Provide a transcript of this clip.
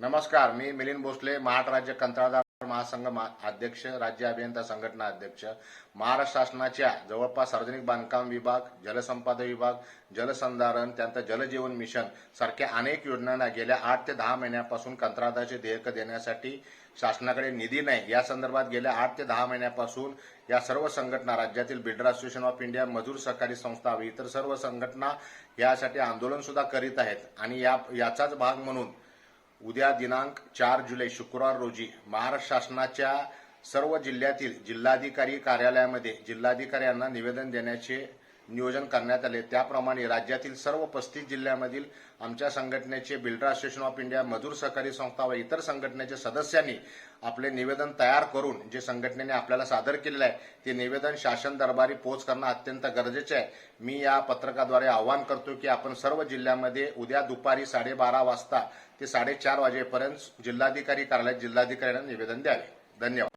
नमस्कार मी मिलिंद भोसले महाराष्ट्र राज्य कंत्राटदार महासंघ मा- अध्यक्ष राज्य अभियंता संघटना अध्यक्ष. महाराष्ट्र शासनाच्या जवळपास सार्वजनिक बांधकाम विभाग जलसंपदा विभाग जलसंधारण त्यानंतर जलजीवन मिशन सारख्या अनेक योजनांना गेल्या आठ ते दहा महिन्यापासून कंत्राटाचे देयक देण्यासाठी शासनाकडे निधी नाही. या संदर्भात गेल्या आठ ते दहा महिन्यापासून या सर्व संघटना राज्यातील बिल्डर असोसिएशन ऑफ इंडिया मजूर सहकारी संस्था व इतर सर्व संघटना यासाठी आंदोलन सुद्धा करीत आहेत. आणि या याचाच भाग म्हणून उद्या दिनांक चार जुलै शुक्रवार रोजी महाराष्ट्र शासनाच्या सर्व जिल्ह्यातील जिल्हाधिकारी कार्यालयामध्ये जिल्हाधिकाऱ्यांना निवेदन देण्याचे नियोजन करण्यात आले. त्याप्रमाणे राज्यातील सर्व पस्तीस जिल्ह्यामधील आमच्या संघटनेचे बिल्डर असोसिएशन ऑफ इंडिया मजूर सहकारी संस्था व इतर संघटनेच्या सदस्यांनी आपले निवेदन तयार करून जे संघटनेने आपल्याला सादर केलेलं आहे ते निवेदन शासन दरबारी पोच करणं अत्यंत गरजेचे आहे. मी या पत्रकाद्वारे आवाहन करतो की आपण सर्व जिल्ह्यामध्ये उद्या दुपारी साडेबारा वाजता ते साडेचार वाजेपर्यंत जिल्हाधिकारी कार्यालयात जिल्हाधिकाऱ्यांना निवेदन द्यावे. धन्यवाद.